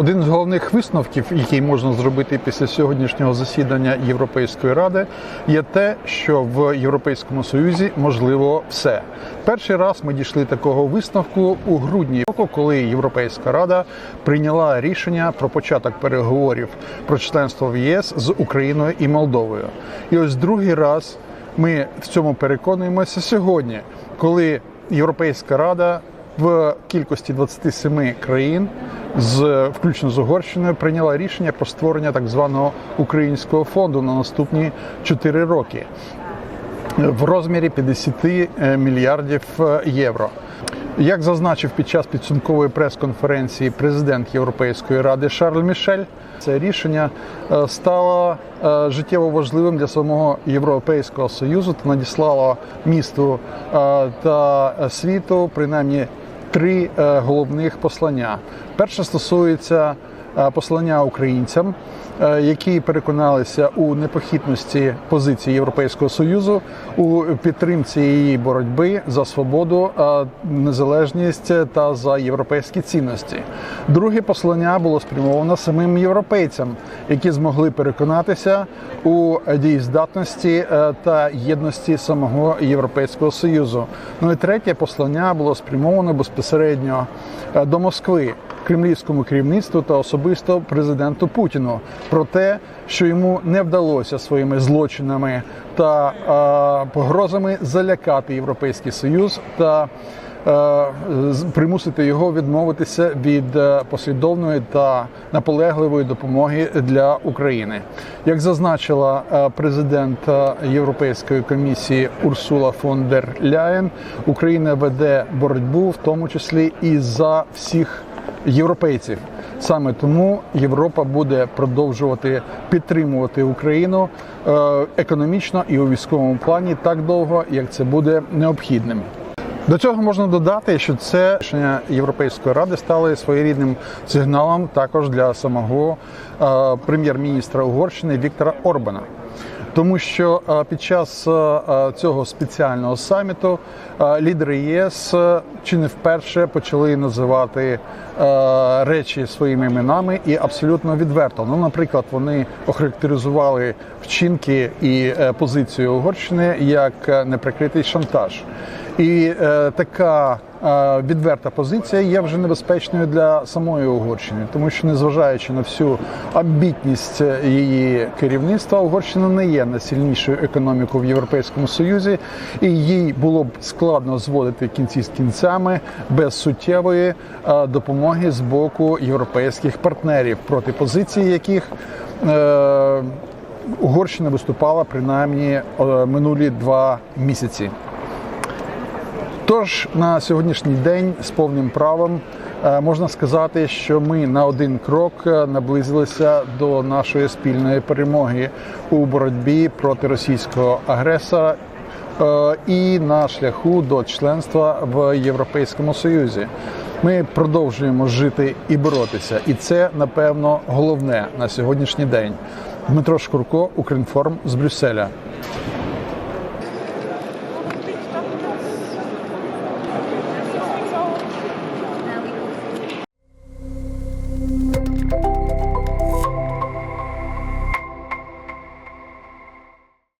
Один з головних висновків, який можна зробити після сьогоднішнього засідання Європейської ради, є те, що в Європейському Союзі можливо все. Перший раз ми дійшли такого висновку у грудні року, коли Європейська рада прийняла рішення про початок переговорів про членство в ЄС з Україною і Молдовою. І ось другий раз ми в цьому переконуємося сьогодні, коли Європейська рада в кількості 27 країн, з включно з Угорщиною, прийняла рішення про створення так званого українського фонду на наступні 4 роки в розмірі 50 мільярдів євро. Як зазначив під час підсумкової прес-конференції президент Європейської ради Шарль Мішель, це рішення е, стало е, життєво важливим для самого Європейського союзу та надіслало місту е, та світу принаймні три головних послання. Перше стосується послання українцям, які переконалися у непохитності позиції Європейського союзу у підтримці її боротьби за свободу, незалежність та за європейські цінності. Друге послання було спрямовано самим європейцям, які змогли переконатися у дієздатності та єдності самого Європейського союзу. Ну і третє послання було спрямовано безпосередньо до Москви кремлівському керівництву та особисто президенту Путіну про те, що йому не вдалося своїми злочинами та е, погрозами залякати європейський союз та е, примусити його відмовитися від послідовної та наполегливої допомоги для України, як зазначила президент Європейської комісії Урсула фон дер Ляєн, Україна веде боротьбу в тому числі і за всіх європейців. Саме тому Європа буде продовжувати підтримувати Україну економічно і у військовому плані так довго, як це буде необхідним. До цього можна додати, що це рішення Європейської ради стало своєрідним сигналом також для самого прем'єр-міністра Угорщини Віктора Орбана. Тому що під час цього спеціального саміту лідери ЄС чи не вперше почали називати речі своїми іменами і абсолютно відверто. Ну, наприклад, вони охарактеризували вчинки і позицію Угорщини як неприкритий шантаж. І е, така е, відверта позиція є вже небезпечною для самої Угорщини, тому що, незважаючи на всю амбітність її керівництва, Угорщина не є найсильнішою економікою в Європейському Союзі, і їй було б складно зводити кінці з кінцями без суттєвої е, допомоги з боку європейських партнерів, проти позиції яких е, Угорщина виступала принаймні минулі два місяці. Тож на сьогоднішній день з повним правом можна сказати, що ми на один крок наблизилися до нашої спільної перемоги у боротьбі проти російського агресора і на шляху до членства в Європейському Союзі. Ми продовжуємо жити і боротися, і це напевно головне на сьогоднішній день. Дмитро Шкурко, Укрінформ з Брюсселя.